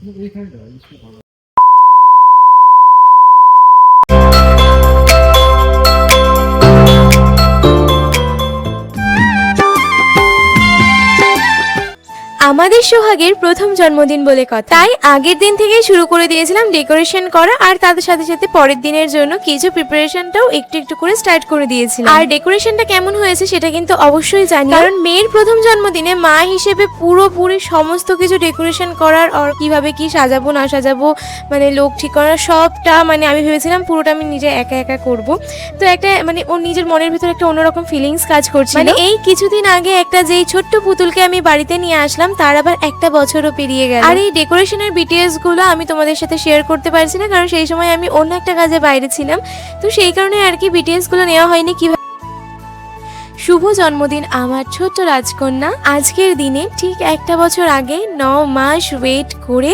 এইখানে দাও, এই ভালো। আমাদের সোহাগের প্রথম জন্মদিন বলে কথা। তাই আগের দিন থেকেই শুরু করে দিয়েছিলাম ডেকোরেশন করা আর তাদের সাথে সাথে পরের দিনের জন্য কিছু প্রিপারেশনটাও একটু একটু করে স্টার্ট করে দিয়েছিলাম। আর ডেকোরেশনটা কেমন হয়েছে সেটা কিন্তু অবশ্যই জানি। কারণ মেয়ের প্রথম জন্মদিনে মা হিসেবে পুরোপুরি সমস্ত কিছু ডেকোরেশন করার আর কীভাবে কি সাজাবো না সাজাবো মানে লোক ঠিক করা সবটা মানে আমি ভেবেছিলাম পুরোটা আমি নিজে একা একা করব। তো একটা মানে ওর নিজের মনের ভিতরে একটা অন্যরকম ফিলিংস কাজ করছে মানে এই কিছুদিন আগে একটা যেই ছোট্ট পুতুলকে আমি বাড়িতে নিয়ে আসলাম তার আবার একটা বছরও পেরিয়ে গেল। আর এই ডেকোরেশনের বিটিএসগুলো আমি তোমাদের সাথে শেয়ার করতে পারছি না কারণ সেই সময় আমি অন্য একটা কাজে বাইরে ছিলাম। তো সেই কারণে আর কি বিটিএসগুলো নেওয়া হয়নি কীভাবে? শুভ জন্মদিন আমার ছোট্ট রাজকন্যা। আজকের দিনে ঠিক একটা বছর আগে ন মাস ওয়েট করে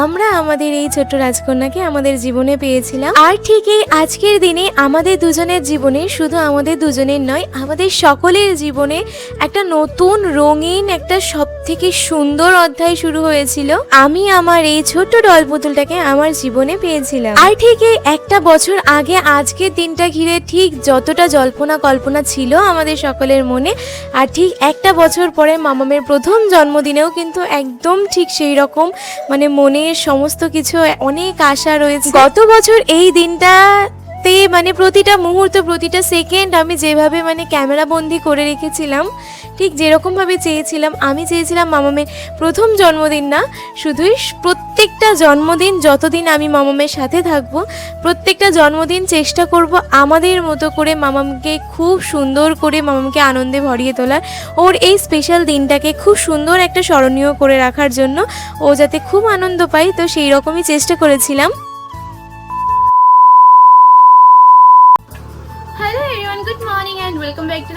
আমরা আমাদের এই ছোট্ট রাজকন্যাকে আমাদের জীবনে পেয়েছিলাম। আর ঠিক এই আজকের দিনে আমাদের দুজনের জীবনে শুধু আমাদের দুজনের নয়, আমাদের সকলের জীবনে একটা নতুন রঙিন, একটা সব থেকে সুন্দর অধ্যায় শুরু হয়েছিল। আমি আমার এই ছোট্ট ডল পুতুলটাকে আমার জীবনে পেয়েছিলাম। আর ঠিক এই একটা বছর আগে আজকের দিনটা ঘিরে ঠিক যতটা জল্পনা কল্পনা ছিল আমাদের সকলের মনে, আর ঠিক একটা বছর পরে মামামের প্রথম জন্মদিনেও কিন্তু একদম ঠিক সেই রকম মানে মনের সমস্ত কিছু অনেক আশা রয়েছে। গত বছর এই দিনটা তে মানে প্রতিটা মুহূর্ত, প্রতিটা সেকেন্ড আমি যেভাবে মানে ক্যামেরা বন্দি করে রেখেছিলাম, ঠিক যেরকমভাবে চেয়েছিলাম, আমি চেয়েছিলাম মামামের প্রথম জন্মদিন না, শুধুই প্রত্যেকটা জন্মদিন যতদিন আমি মামামের সাথে থাকব, প্রত্যেকটা জন্মদিন চেষ্টা করব আমাদের মতো করে মামামকে খুব সুন্দর করে মামামকে আনন্দে ভরিয়ে তোলার। ওর এই স্পেশাল দিনটাকে খুব সুন্দর একটা স্মরণীয় করে রাখার জন্য ও যাতে খুব আনন্দ পায়, তো সেই রকমই চেষ্টা করেছিলাম।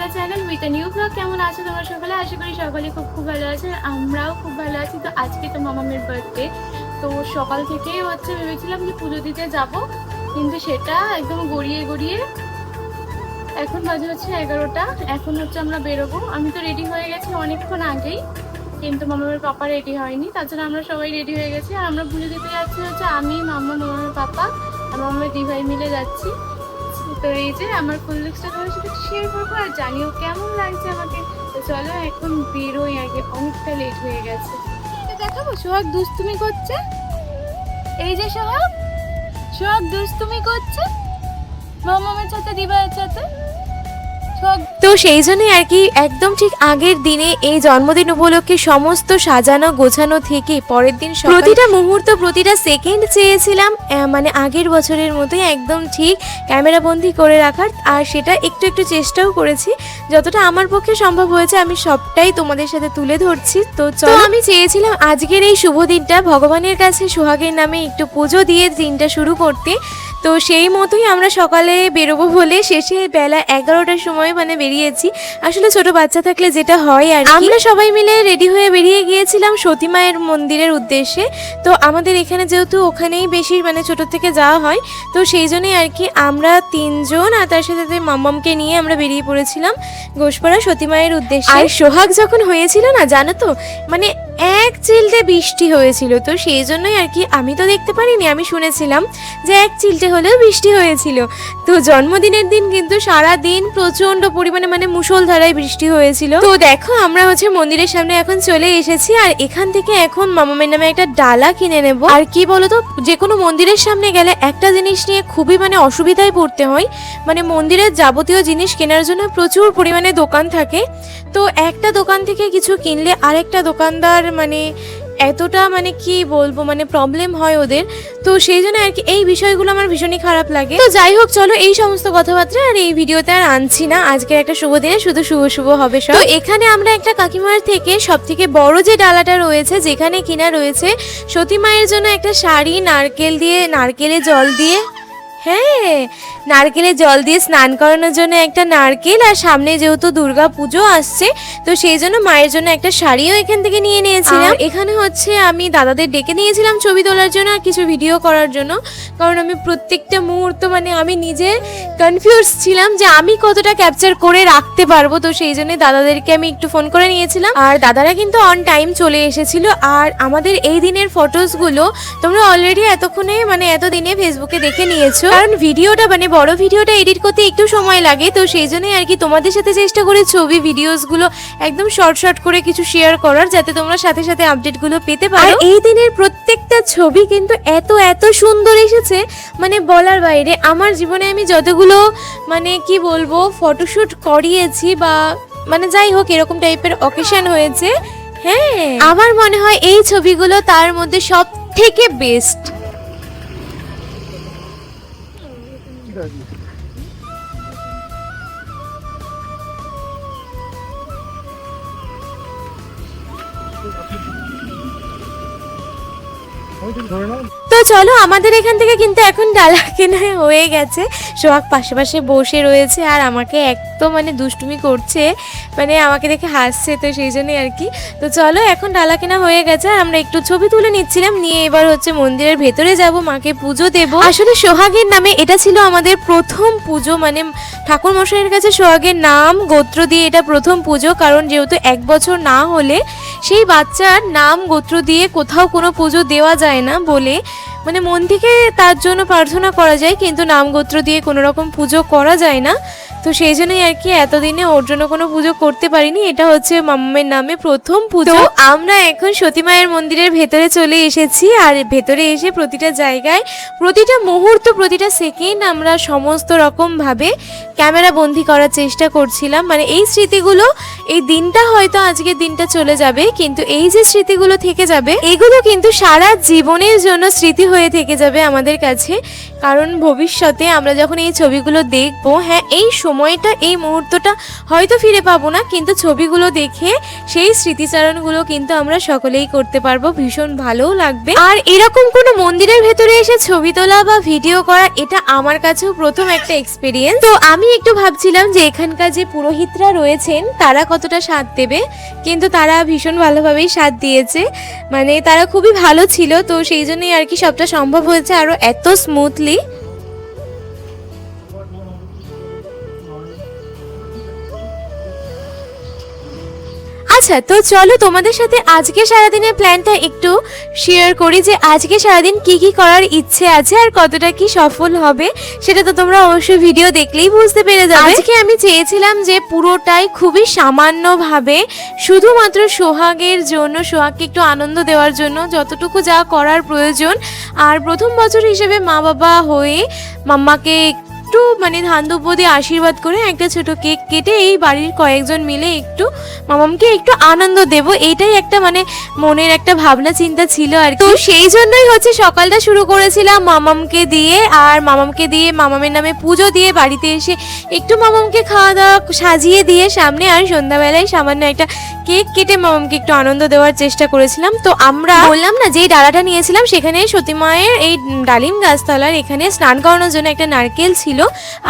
The channel with new blog কেমন আছো তোমরা সকালে? আশা করি সকালে খুব খুব ভালো আছে, আমরাও খুব ভালো আছি। তো আজকে তো মামামের বার্থডে তো সকাল থেকেই হচ্ছে ভেবেছিলাম যে পুজো দিতে যাব, কিন্তু সেটা একদম গড়িয়ে গড়িয়ে এখন বাজে হচ্ছে এগারোটা, এখন হচ্ছে আমরা বেরোবো। আমি তো রেডি হয়ে গেছি অনেকক্ষণ আগেই, কিন্তু মামামের পাপা রেডি হয়নি, তাছাড়া আমরা সবাই রেডি হয়ে গেছি। আর আমরা পুজো দিতে যাচ্ছি হচ্ছে আমি, মামা মামামের পাপা আর মামামের দিভাই মিলে যাচ্ছি। তো এই যে আমার ফুল লুকসটা তোমার সাথে শেয়ার করব আর জানিও কেমন লাগছে আমাকে। তো চলো এখন বেরোই আগে, অনেকটা লেট হয়ে গেছে। দেখো সোহাগ দুষ্টুমি করছে। এই যে সোহাগ সোহাগ দুস্তুমি করছে। মামামের সাথে দিবার সাথে তো সেই জন্যই আর কি একদম ঠিক আগের দিনে এই জন্মদিন উপলক্ষে সমস্ত সাজানো গোছানো থেকে পরের দিন প্রতিটা মুহূর্ত প্রতিটা সেকেন্ড চেয়েছিলাম মানে আগের বছরের মতোই একদম ঠিক ক্যামেরা বন্দি করে রাখার। আর সেটা একটু একটু চেষ্টাও করেছি। যতটা আমার পক্ষে সম্ভব হয়েছে আমি সবটাই তোমাদের সাথে তুলে ধরছি। তো চলো। আমি চেয়েছিলাম আজকের এই শুভ দিনটা ভগবানের কাছে সোহাগের নামে একটু পুজো দিয়ে দিনটা শুরু করতে। তো সেই মতোই আমরা সকালে বেরোবো বলে শেষে বেলা এগারোটার সময় মানে বেরিয়েছি। আসলে ছোট বাচ্চা থাকলে যেটা হয় আর। আমরা সবাই মিলে রেডি হয়ে বেরিয়ে গিয়েছিলাম সতী মায়ের মন্দিরের উদ্দেশ্যে। তো আমাদের এখানে যেহেতু ওখানেই বেশি মানে ছোট থেকে যাওয়া হয় তো সেই জন্যই আর কি আমরা তিনজন আর তার সাথে সাথে মাম্মামকে নিয়ে আমরা বেরিয়ে পড়েছিলাম ঘোষপাড়া সতী মায়ের উদ্দেশ্যে। আর সোহাগ যখন হয়েছিল না জানো তো? মানে এক বৃষ্টি হয়েছিল তো সেই জন্যই আর কি আমি তো দেখতে পারিনি, আমি শুনেছিলাম যে এক চিলটে হলেও বৃষ্টি হয়েছিল। তো জন্মদিনের দিন কিন্তু সারা দিন প্রচণ্ড পরিমাণে মানে মুষলধারায় বৃষ্টি হয়েছিল। তো দেখো, আমরা হচ্ছে মন্দিরের সামনে এখন চলে এসেছি আর এখান থেকে এখন মামামের নামে একটা ডালা কিনে নেব। আর কি বলতো, যে কোনো মন্দিরের সামনে গেলে একটা জিনিস নিয়ে খুবই মানে অসুবিধায় পড়তে হয়। মানে মন্দিরের যাবতীয় জিনিস কেনার জন্য প্রচুর পরিমাণে দোকান থাকে। তো একটা দোকান থেকে কিছু কিনলে আরেকটা দোকানদার মানে এতটা মানে কি বলব মানে প্রবলেম হয় ওদের। তো সেই জন্য আর কি এই বিষয়গুলো আমার ভীষণই খারাপ লাগে। তো যাই হোক, চলো এই সমস্ত কথাবার্তা আর এই ভিডিওতে আর আনছি না। আজকের একটা শুভ দিনে শুধু শুভ শুভ হবে সব। এখানে আমরা একটা কাকিমার থেকে সব থেকে বড় যে ডালাটা রয়েছে, যেখানে কিনা রয়েছে সতী মায়ের জন্য একটা শাড়ি, নারকেল দিয়ে, নারকেলে জল দিয়ে হ্যাঁ নারকেলে জল দিয়ে স্নান করানোর জন্য একটা নারকেল আর সামনে যেহেতু দুর্গা পুজো আসছে, তো সেই জন্য মায়ের জন্য একটা শাড়িও এখান থেকে নিয়ে নিয়েছিলাম। এখানে হচ্ছে আমি দাদাদের ডেকে নিয়েছিলাম ছবি তোলার জন্য আর কিছু ভিডিও করার জন্য। কারণ আমি প্রত্যেকটা মুহূর্ত মানে আমি নিজে কনফিউজ ছিলাম যে আমি কতটা ক্যাপচার করে রাখতে পারব, তো সেই জন্য দাদাদেরকে আমি একটু ফোন করে নিয়েছিলাম। আর দাদারা কিন্তু অন টাইম চলে এসেছিল। আর আমাদের এই দিনের ফটোসগুলো তোমরা অলরেডি এতক্ষণে মানে এতদিনে ফেসবুকে দেখে নিয়েছো। কারণ ভিডিওটা মানে বড় ভিডিওটা এডিট করতে একটু সময় লাগে তো সেই জন্যই আর কি তোমাদের সাথে চেষ্টা করি ছবি ভিডিওসগুলো একদম শর্ট শর্ট করে কিছু শেয়ার করার যাতে তোমরা সাথে সাথে আপডেটগুলো পেতে পারো। আর এই দিনের প্রত্যেকটা ছবি কিন্তু এত এত সুন্দর এসেছে মানে বলার বাইরে আমার জীবনে আমি যতগুলো মানে কি বলব ফটোশুট করিয়েছি বা মানে যাই হোক এরকম টাইপের অকেশন হয়েছে হ্যাঁ। আমার মনে হয় এই ছবিগুলো তার মধ্যে সব থেকে বেস্ট 여기. 어디 돌나? তো চলো, আমাদের এখান থেকে কিন্তু এখন ডালা কেনা হয়ে গেছে। সোহাগ পাশে পাশে বসে রয়েছে আর আমাকে একদম মানে দুষ্টুমি করছে মানে আমাকে দেখে হাসছে তো সেই জন্যই আর কি। তো চলো, এখন ডালা কেনা হয়ে গেছে আর আমরা একটু ছবি তুলে নিচ্ছিলাম, নিয়ে এবার হচ্ছে মন্দিরের ভেতরে যাব, মাকে পুজো দেব। আসলে সোহাগের নামে এটা ছিল আমাদের প্রথম পুজো মানে ঠাকুর মশাইয়ের কাছে সোহাগের নাম, গোত্র দিয়ে এটা প্রথম পুজো, কারণ যেহেতু এক বছর না হলে সেই বাচ্চার নাম, গোত্র দিয়ে কোথাও কোনো পুজো দেওয়া যায় না বলে মানে মন থেকে তার জন্য প্রার্থনা করা যায়, কিন্তু নাম গোত্র দিয়ে কোনো রকম পুজো করা যায় না। তো সেই জন্যই আর কি এতদিনে ওর জন্য কোনো পুজো করতে পারিনি। এটা হচ্ছে মাম্মামের নামে প্রথম পুজো। আমরা এখন সতী মায়ের মন্দিরের ভেতরে চলে এসেছি আর ভেতরে এসে প্রতিটা জায়গায় প্রতিটা মুহূর্ত প্রতিটা সেকেন্ড আমরা সমস্ত রকমভাবে ক্যামেরা বন্দি করার চেষ্টা করছিলাম। মানে এই স্মৃতিগুলো এই দিনটা হয়তো আজকের দিনটা চলে যাবে কিন্তু এই যে স্মৃতিগুলো থেকে যাবে এগুলো কিন্তু সারা জীবনের জন্য স্মৃতি হয়ে থেকে যাবে আমাদের কাছে। কারণ ভবিষ্যতে আমরা যখন এই ছবিগুলো দেখব হ্যাঁ এই সময়টা, এই মুহূর্তটা হয়তো ফিরে পাবো না, কিন্তু ছবিগুলো দেখে সেই স্মৃতিচারণগুলো কিন্তু আমরা সকলেই করতে পারব। ভীষণ ভালোও লাগবে। আর এরকম কোনো মন্দিরের ভেতরে এসে ছবি তোলা বা ভিডিও করা, এটা আমার কাছেও প্রথম একটা এক্সপিরিয়েন্স তো আমি একটু ভাবছিলাম যে এখানকার যে পুরোহিতরা রয়েছেন, তারা কতটা সাথ দেবে? কিন্তু তারা ভীষণ ভালোভাবেই সাথ দিয়েছে। মানে তারা খুবই ভালো ছিল, তো সেই জন্যই আর কি সবটা সম্ভব হয়েছে আরও এত স্মুথলি আচ্ছা তো চলো তোমাদের সাথে আজকে সারাদিনের প্ল্যানটা একটু শেয়ার করি যে আজকে সারাদিন কি কি করার ইচ্ছে আছে আর কতটা কি সফল হবে, সেটা তো তোমরা অবশ্যই ভিডিও দেখলেই বুঝতে পেরে যাবে। আজকে আমি চেয়েছিলাম যে পুরোটাই খুবই সামান্যভাবে, শুধুমাত্র সোহাগের জন্য, সোহাগকে একটু আনন্দ দেওয়ার জন্য যতটুকু যা করার প্রয়োজন। আর প্রথম বছর হিসেবে মা বাবা হয়ে মাম্মাকে একটু মানে ধান আশীর্বাদ করে একটা ছোট কেক কেটে এই বাড়ির কয়েকজন মিলে একটু মামামকে একটু আনন্দ দেব। এটাই একটা মানে মনের একটা ভাবনা, চিন্তা ছিল আর। তো সেই জন্যই হচ্ছে সকালটা শুরু করেছিলাম মামামকে দিয়ে আর মামামকে দিয়ে মামামের নামে পুজো দিয়ে বাড়িতে এসে একটু মামামকে খাওয়া দাওয়া সাজিয়ে দিয়ে সামনে আর সন্ধ্যাবেলায় সামান্য একটা কেক কেটে মামামকে একটু আনন্দ দেওয়ার চেষ্টা করেছিলাম। তো আমরা বললাম না, যেই ডালাটা নিয়েছিলাম সেখানে সতী মায়ের এই ডালিম গাছতলার এখানে স্নান করানোর জন্য একটা নারকেল ছিল।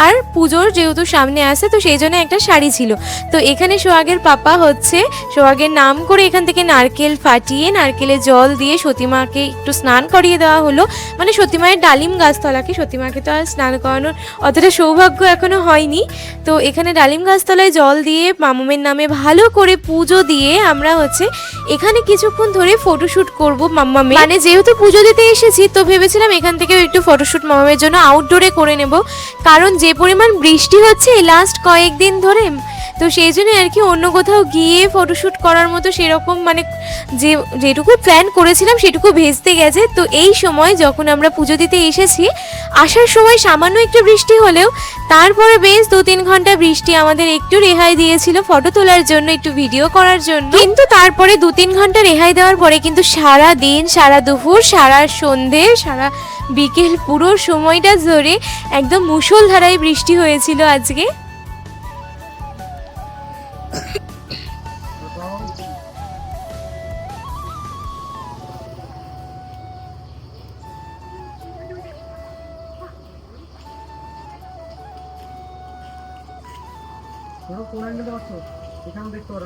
আর পুজোর যেহেতু সামনে আসে তো সেই জন্য একটা শাড়ি ছিল। তো এখানে সোহাগের পাপা হচ্ছে সোহাগের নাম করে এখান থেকে নারকেল ফাটিয়ে নারকেলে জল দিয়ে সতীমাকে একটু স্নান করিয়ে দেওয়া হলো। মানে সতীমায়ের ডালিম গাছতলাকে, সতীমাকে তো আর স্নান করানোর অতটা সৌভাগ্য এখনও হয়নি। তো এখানে ডালিম গাছতলায় জল দিয়ে মামুমের নামে ভালো করে পুজো দিয়ে আমরা হচ্ছে এখানে কিছুক্ষণ ধরে ফটোশ্যুট করব মাম্মামে মানে যেহেতু পুজো দিতে এসেছি, তো ভেবেছিলাম এখান থেকে একটু ফটোশ্যুট মামামের জন্য আউটডোরে করে নেব। কারণ যে পরিমাণ বৃষ্টি হচ্ছে লাস্ট কয়েকদিন ধরে, তো সেই জন্য আর কি অন্য কোথাও গিয়ে ফটোশ্যুট করার মতো সেরকম মানে যে, যেটুকু প্ল্যান করেছিলাম সেটুকু ভেস্তে গেছে। তো এই সময় যখন আমরা পুজো দিতে এসেছি, আসার সময় সামান্য একটু বৃষ্টি হলেও তারপরে বেশ দু তিন ঘণ্টা বৃষ্টি আমাদের একটু রেহাই দিয়েছিল ফটো তোলার জন্য, একটু ভিডিও করার জন্য। কিন্তু তারপরে দু তিন ঘণ্টা রেহাই দেওয়ার পরে কিন্তু সারা দিন, সারা দুপুর, সারা সন্ধে, সারা বিকেল পুরো সময়টা ধরে একদম মুষলধারায় বৃষ্টি হয়েছিল আজকে? দেখতে পারো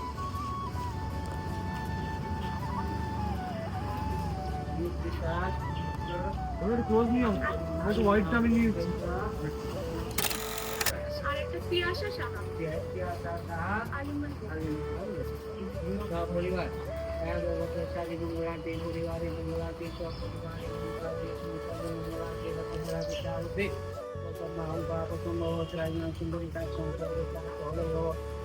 ক্লোজ নিও আমি একটু হোয়াইটটা আমি নিয়ে আর একটা পিয়াসা সাহা পরিবার ওম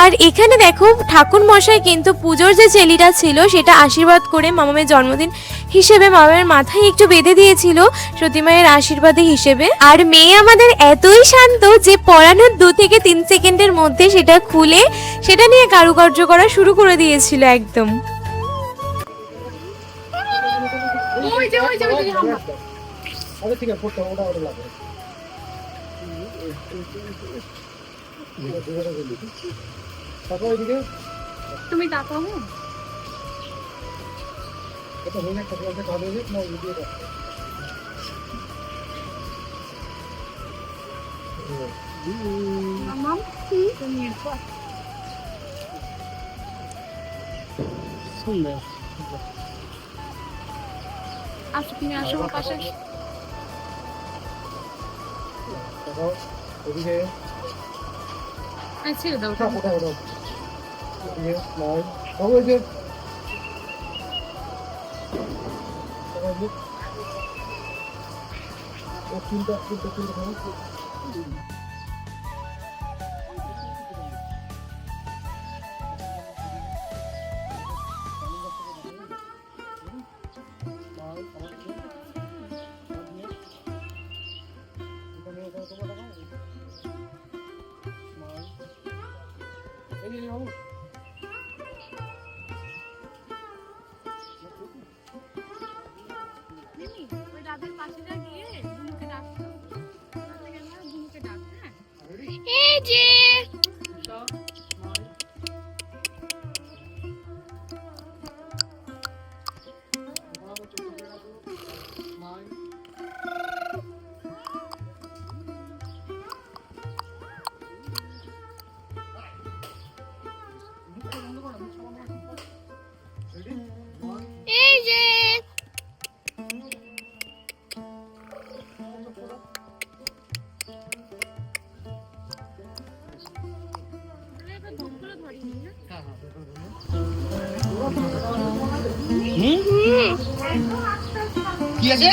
আর এখানে দেখো ঠাকুর মশাই কিন্তু পুজোর যে চেলিটা ছিল সেটা আশীর্বাদ করে মামামের জন্মদিন হিসেবে মামামের মাথায় একটু বেঁধে দিয়েছিল সতীমায়ের আশীর্বাদে হিসেবে আর মেয়ে আমাদের এতই শান্ত যে পড়ানোর দু থেকে তিন সেকেন্ডের মধ্যে সেটা খুলে সেটা নিয়ে কারুকার্য করা শুরু করে দিয়েছিল একদম ওই যে ওই যে ওই যে হাম্মা। আচ্ছা ঠিক আছে ফোটটা ওটা ওটা লাগবে তারপর ওইদিকে তুমি তাকাও এটা হয়ে একটা ক্লাসে কাজ হয়ে না ভিডিওটা মামাম তুমি সুন্দর আসো তুমি আসো আমার পাশে আসো। তারপর ওদিকে এই ছেড়ে দাও ওটা ওটা ওটা ওদিকে নয় বাবু ওই যে তারপর look। ও তিনটা তিনটা তিনটা খাবে। এই আছে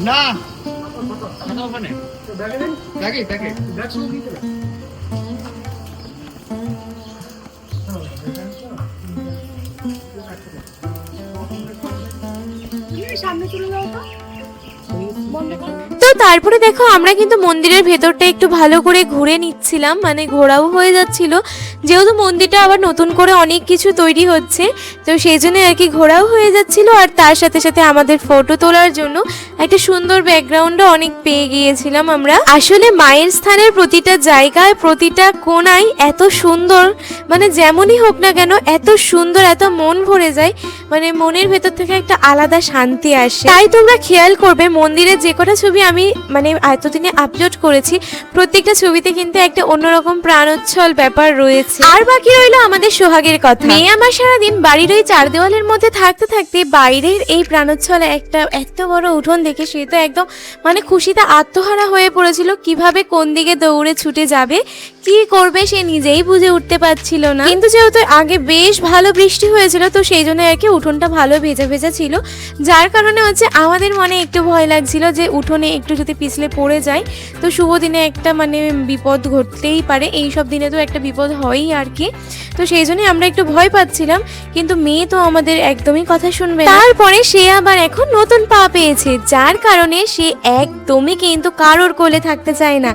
না। ব্যাগে দেখে নিন তারপরে দেখো, আমরা কিন্তু মন্দিরের ভেতরটা একটু ভালো করে ঘুরে নিচ্ছিলাম মানে ঘোরাও হয়ে যাচ্ছিল। যেহেতু মন্দিরটা আবার নতুন করে অনেক কিছু তৈরি হচ্ছে, তো সেই জন্য আর কি ঘোরাও হয়ে যাচ্ছিল। আর তার সাথে সাথে আমাদের ফটো তোলার জন্য একটা সুন্দর ব্যাকগ্রাউন্ডও অনেক পেয়ে গিয়েছিলাম আমরা। আসলে মায়ের স্থানের প্রতিটা জায়গায়, প্রতিটা কোণায় এত সুন্দর মানে যেমনই হোক না কেন, এত সুন্দর, এত মন ভরে যায় মানে মনের ভেতর থেকে একটা আলাদা শান্তি আসে। তাই তোমরা খেয়াল করবে, মন্দিরের যে কটা ছবি আমি মানে এতদিনে আপলোড করেছি প্রত্যেকটা ছবিতে কিন্তু একটা অন্যরকম প্রাণোচ্ছল ব্যাপার রয়েছে। আর বাকি রইল আমাদের সোহাগের কথা। মেয়ে আমার সারাদিন বাড়ির ওই চার দেওয়ালের মধ্যে থাকতে থাকতে বাইরের এই প্রাণোচ্ছল একটা এত বড় উঠোন দেখে সে তো একদম মানে খুশিতে আত্মহারা হয়ে পড়েছিল কীভাবে কোন দিকে দৌড়ে ছুটে যাবে কি করবে সে নিজেই বুঝে উঠতে পারছিল না। কিন্তু যেহেতু আগে বেশ ভালো বৃষ্টি হয়েছিল তো সেই জন্য আর কি উঠোনটা ভালো ভেজা ভেজা ছিল। যার কারণে হচ্ছে আমাদের মনে একটু ভয় লাগছিল যে উঠোনে একটু যদি পিছলে পড়ে যায় তো শুভ দিনে একটা মানে বিপদ ঘটতেই পারে। এই সব দিনে তো একটা বিপদ হয়ই আর কি। তো সেই জন্যই আমরা একটু ভয় পাচ্ছিলাম কিন্তু মেয়ে তো আমাদের একদমই কথা শুনবে তারপরে সে আবার এখন নতুন পা পেয়েছে যার কারণে সে একদমই কিন্তু কারোর কোলে থাকতে চায় না।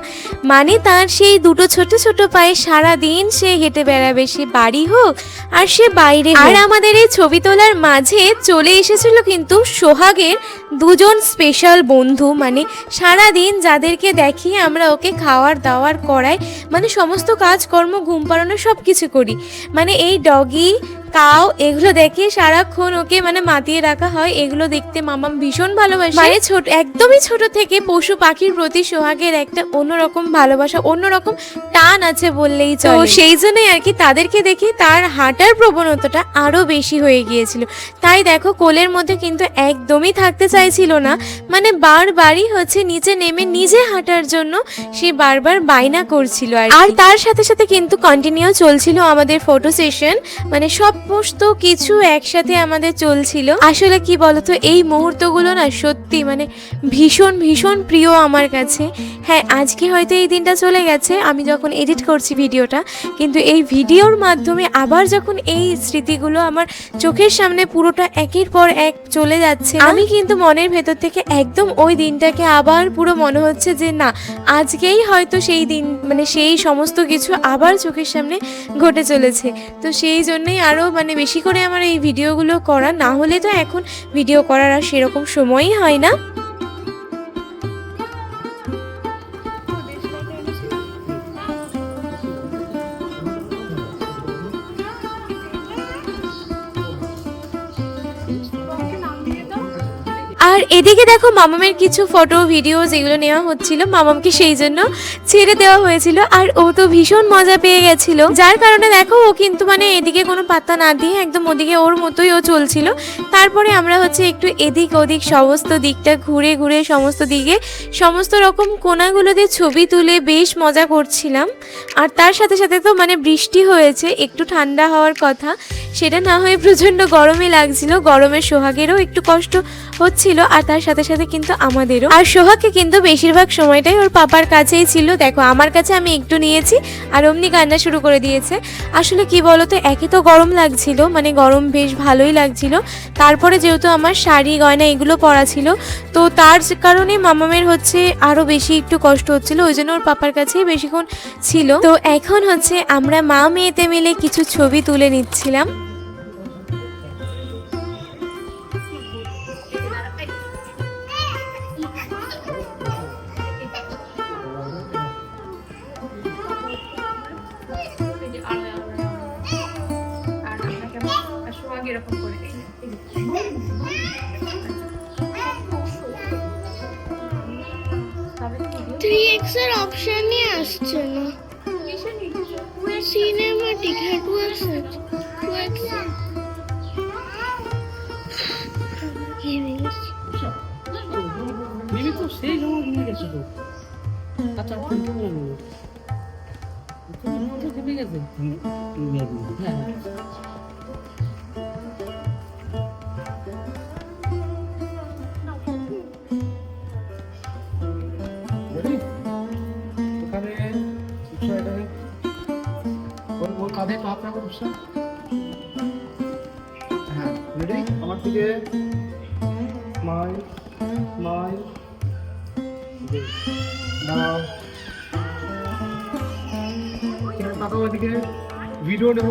মানে তার সেই দুটো ছোট ছোট পায়ে সারা দিন সে হেঁটে বেড়াবে সে বাড়ি হোক আর সে বাইরে আর আমাদের এই ছবি তোলার মাঝে চলে এসেছিল কিন্তু সোহাগের দুজন স্পেশাল বন্ধু মানে সারা দিন যাদেরকে দেখি আমরা ওকে খাওয়ার, দাওয়ার, করাই মানে সমস্ত কাজকর্ম, ঘুম পাড়ানো সব কিছু করি। মানে এই ডগি কাও এগুলো দেখে সারাক্ষণ ওকে মানে মাতিয়ে রাখা হয়। এগুলো দেখতে মামাম ভীষণ ভালোবাসে। মানে ছোট একদমই ছোট থেকে পশু পাখির প্রতি সোহাগের একটা অন্যরকম ভালোবাসা অন্যরকম টান আছে বললেই চলে। তো সেই জন্যই আর কি তাদেরকে দেখে তার হাঁটার প্রবণতাটা আরও বেশি হয়ে গিয়েছিল। তাই দেখো কোলের মধ্যে কিন্তু একদমই থাকতে চাইছিল না। মানে বারবারই হচ্ছে নিচে নেমে নিজে হাঁটার জন্য সে বারবার বায়না করছিল আর তার সাথে সাথে কিন্তু কন্টিনিউ চলছিল আমাদের ফটো সেশন মানে সমস্ত কিছু একসাথে আমাদের চলছিল। আসলে কি বলতো এই মুহূর্তগুলো না সত্যি মানে ভীষণ ভীষণ প্রিয় আমার কাছে। হ্যাঁ আজকে হয়তো এই দিনটা চলে গেছে আমি যখন এডিট করছি ভিডিওটা কিন্তু এই ভিডিওর মাধ্যমে আবার যখন এই স্মৃতিগুলো আমার চোখের সামনে পুরোটা একের পর এক চলে যাচ্ছে আমি কিন্তু মনের ভেতর থেকে একদম ওই দিনটাকে আবার পুরো মনে হচ্ছে যে না আজকেই হয়তো সেই দিন মানে সেই সমস্ত কিছু আবার চোখের সামনে ঘটে চলেছে। তো সেই জন্যই আরও মানে বেশি করে আমার এই ভিডিওগুলো করা, না হলে তো এখন ভিডিও করার আর সেরকম সময়ই হয় না। আর এদিকে দেখো মামামের কিছু ফটো ভিডিও যেগুলো নেওয়া হচ্ছিল, মামামকে সেই জন্য ছেড়ে দেওয়া হয়েছিল। আর ও তো ভীষণ মজা পেয়ে গেছিল। যার কারণে দেখো ও কিন্তু মানে এদিকে কোনো পাত্তা না দিয়ে একদম ওদিকে ওর মতোই ও চলছিল। তারপরে আমরা হচ্ছে একটু এদিক ওদিক সমস্ত দিকটা ঘুরে ঘুরে সমস্ত দিকে সমস্ত রকম কোনাগুলোতে ছবি তুলে বেশ মজা করছিলাম। আর তার সাথে সাথে তো মানে বৃষ্টি হয়েছে, একটু ঠান্ডা হওয়ার কথা। সেটা না হয়ে প্রচণ্ড গরমে লাগছিল। গরমের সোহাগেরও একটু কষ্ট হচ্ছিল। আর তার সাথে সাথে কিন্তু আমাদেরও। আর সোহাগকে কিন্তু বেশিরভাগ সময়টাই ওর পাপার কাছেই ছিল। দেখো, আমার কাছে আমি একটু নিয়েছি আর অমনি কান্না শুরু করে দিয়েছে। আসলে কি বলতো, একে তো গরম লাগছিল মানে গরম বেশ ভালোই লাগছিল। তারপরে যেহেতু আমার শাড়ি, গয়না এগুলো পরা ছিল, তো তার কারণে মামামের হচ্ছে আরও বেশি একটু কষ্ট হচ্ছিল, ওই জন্য ওর পাপার কাছেই বেশিক্ষণ ছিল। তো এখন হচ্ছে আমরা মা মেয়েতে মিলে কিছু ছবি তুলে নিচ্ছিলাম। থ্রি এক্সের অপশনই আসছে না। সিনেমাটিক হ্যাঁ টু এক্স টু এক্স মিমি তো সেই সময় নিয়ে গেছে আচ্ছা তুমি গেছে হ্যাঁ বসে হ্যাঁ রেডি আমার থেকে? স্মাইল স্মাইল দাঁড়াও। তাকাও এদিকে। ভিডিও নেব।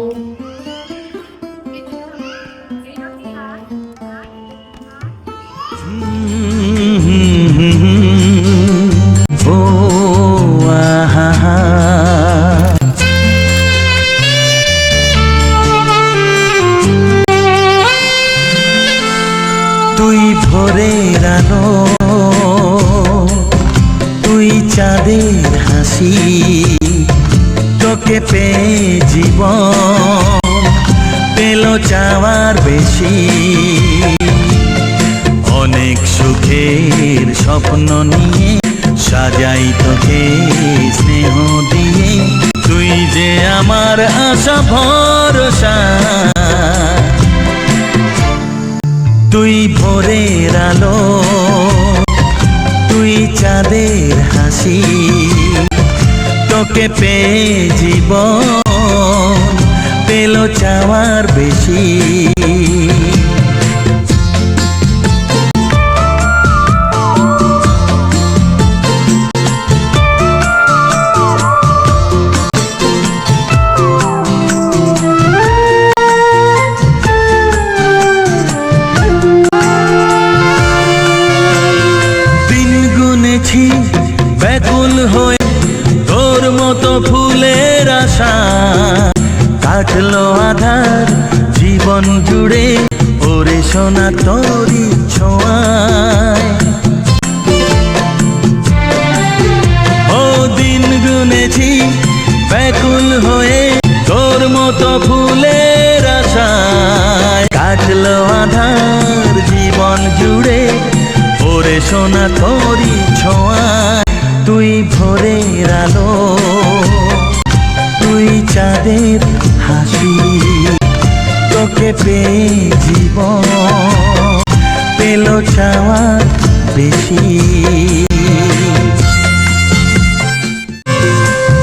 ভরসা। তুই ভোরের আলো তুই চাঁদের হাসি তোকে পেয়ে জীবন পেল চাওয়ার বেশি। সোনা তোরি ছোঁয়া, তুই ভোরের আলো, তুই চাঁদের হাসি। তোকে পেয়ে জীবন, পেল চাওয়া বেশি।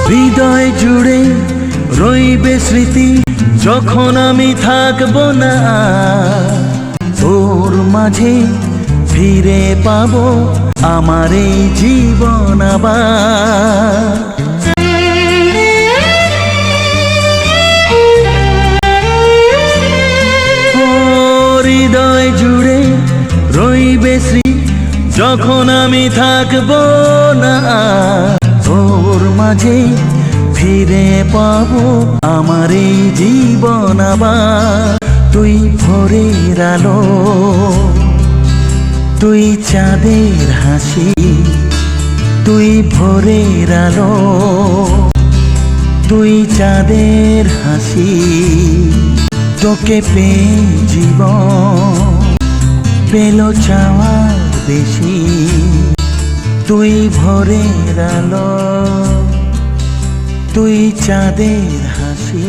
হৃদয় জুড়ে রইবে স্মৃতি, যখন আমি থাকব না। তোর মাঝে ফিরে পাবো আমার এই জীবন আবার। হৃদয় জুড়ে রইবে শ্রী, যখন আমি থাকব না, তোর মাঝে ফিরে পাবো আমার এই জীবন আবার। তুই ভোরের আলো। তুই চাঁদের হাসি, তুই ভোরের আলো, তুই চাঁদের হাসি, তোকে পেয়ে জীবন পেল চাওয়ার বেশি। তুই ভোরের আলো, তুই চাঁদের হাসি।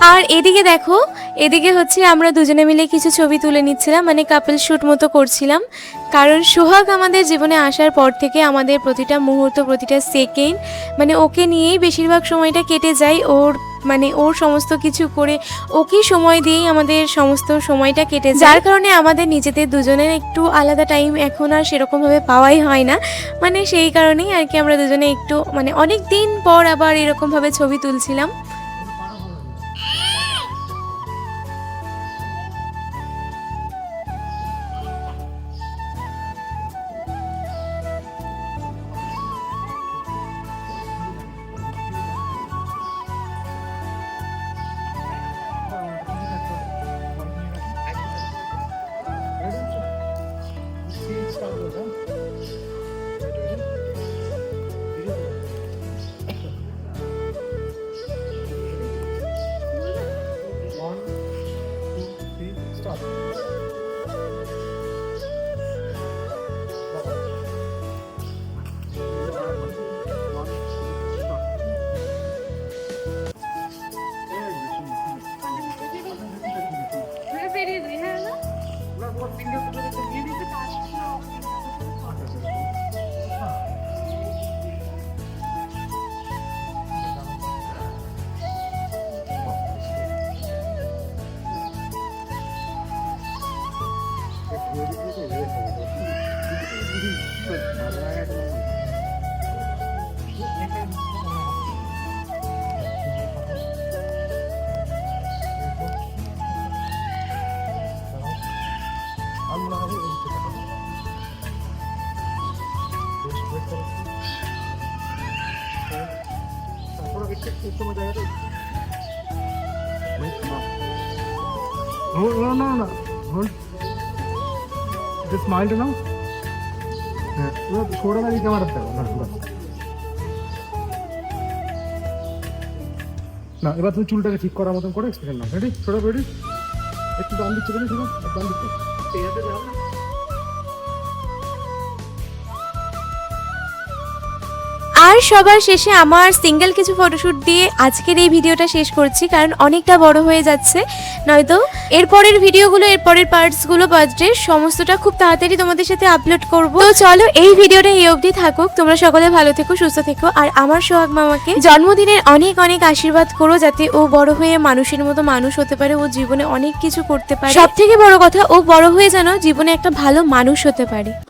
আর এদিকে দেখো, এদিকে হচ্ছে আমরা দুজনে মিলে কিছু ছবি তুলে নিচ্ছিলাম মানে কাপল শ্যুট মতো করছিলাম। কারণ সোহাগ আমাদের জীবনে আসার পর থেকে আমাদের প্রতিটা মুহূর্ত, প্রতিটা সেকেন্ড মানে ওকে নিয়েই বেশিরভাগ সময়টা কেটে যায়। ওর মানে ওর সমস্ত কিছু করে ওকে সময় দিয়েই আমাদের সমস্ত সময়টা কেটে যায়। যার কারণে আমাদের নিজেদের দুজনের একটু আলাদা টাইম এখন আর সেরকমভাবে পাওয়াই হয় না। মানে সেই কারণেই আর কি আমরা দুজনে একটু মানে অনেক দিন পর আবার এরকমভাবে ছবি তুলছিলাম। Hold, no, no, no. Hold. Just smile now. হ্যাঁ ছোড়া দাঁড়িয়ে ক্যামেরা দেখো না এবার তুমি চুলটাকে ঠিক করার মতন করে এক্সপ্রেশন না রেডি ছোটা রেডি একটু দাম দিচ্ছে ঠিক আছে ডান দিচ্ছে আর সবার শেষে আমার সিঙ্গেল কিছু ফটোশ্যুট দিয়ে আজকের এই ভিডিওটা শেষ করছি, কারণ অনেকটা বড় হয়ে যাচ্ছে। নয়তো এরপরের ভিডিওগুলো, এরপরের পার্টসগুলো বার্থডে সমস্তটা খুব তাড়াতাড়ি তোমাদের সাথে আপলোড করব। তো চলো এই ভিডিওটা এই অবধি থাকুক। তোমরা সকলে ভালো থেকো, সুস্থ থেকো। আর আমার সোহাগ মামাকে জন্মদিনের অনেক অনেক আশীর্বাদ করো, যাতে ও বড় হয়ে মানুষের মতো মানুষ হতে পারে, ও জীবনে অনেক কিছু করতে পারে। সব থেকে বড় কথা, ও বড় হয়ে যেন জীবনে একটা ভালো মানুষ হতে পারে।